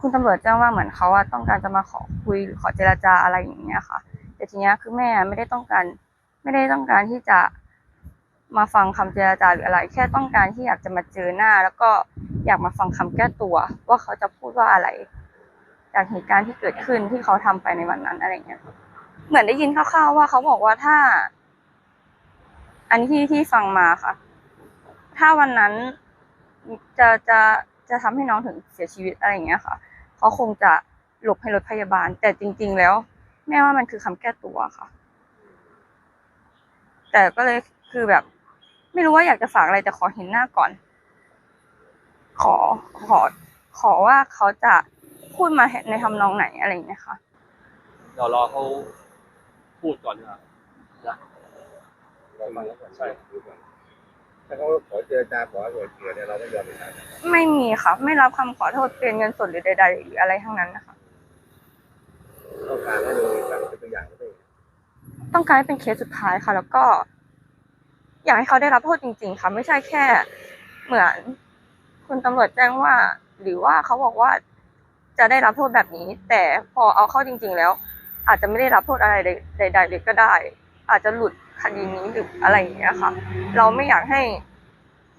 คุณตำรวจแจ้งว่าเหมือนเขาอะต้องการจะมาขอคุยหรือขอเจรจาอะไรอย่างเงี้ยค่ะ แต่ทีเนี้ยคือแม่ไม่ได้ต้องการไม่ได้ต้องการที่จะมาฟังคำเจรจาหรืออะไร แค่ต้องการที่อยากจะมาเจอหน้า แล้วก็อยากมาฟังคำแก้ตัว ว่าเขาจะพูดว่าอะไร จากเหตุการณ์ที่เกิดขึ้นที่เขาทำไปในวันนั้นอะไรเงี้ยเหมือนได้ยินคร่าวๆว่าเขาบอกว่าถ้า อันนี้ที่ที่ฟังมาค่ะ ถ้าวันนั้นจะจะ จะทำให้น้องถึงเสียชีวิตอะไรอย่างเงี้ยค่ะเขาคงจะหลบให้รถพยาบาล แต่จริง ๆ แล้ว แม่ว่ามันคือคำแก้ตัวค่ะ แต่ก็เลยคือแบบ ไม่รู้ว่าอยากจะฝากอะไรแต่ขอเห็นหน้าก่อน ขอขอ ขอว่าเขาจะพูดมาในทำนองไหนอะไรอย่างเงี้ยค่ะเดี๋ยวรอเขาพูดก่อนดีกว่านะเราฟังแล้วก่อนใช่ดูก่อน ถ้าเขาขอเจรจาขอให้เกลือเนี่ยเราไม่ยอมเป็นทางไม่มีค่ะ ไม่รับคำขอโทษเป็นเงินสดหรือใด ๆ หรืออะไรทั้งนั้นนะคะ ต้องการให้ดูการเป็นตัวอย่างให้ได้ต้องการให้เป็นเคสสุดท้ายค่ะ แล้วก็ อยากให้เขาได้รับโทษจริง ๆ ค่ะ ไม่ใช่แค่ เหมือนคุณตำรวจแจ้งว่า หรือว่าเขาบอกว่าจะได้รับโทษแบบนี้ แต่พอเอาเข้าจริง ๆ แล้ว อาจจะไม่ได้รับโทษอะไรใดๆเลยก็ได้ อาจจะหลุดค ดีนี้หรืออะไรอย่างเงี้ยค่ะ เราไม่อยากให้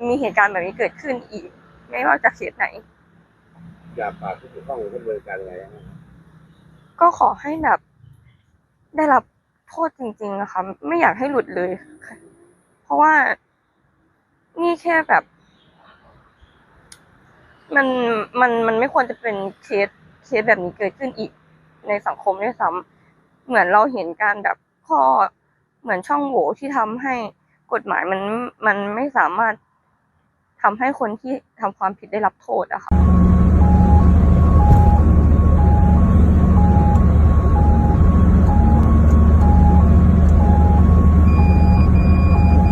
มีเหตุการณ์แบบนี้เกิดขึ้นอีก ไม่ว่าจะเคสไหน อยากฝากผู้เกี่ยวข้องดำเนินการอะไรนะก็ขอให้แบบได้รับโทษจริงๆนะคะไม่อยากให้หลุดเลยค่ะเพราะว่านี่แค่แบบ มันมันมันไม่ควรจะเป็นเคสเคสแบบนี้เกิดขึ้นอีกในสังคมด้วยซ้ำเหมือนเราเห็นการแบบข้อ เหมือนช่องโหว่ที่ทำให้กฎหมายมันมันไม่สามารถทำให้คนที่ทำความผิดได้รับโทษอะค่ะ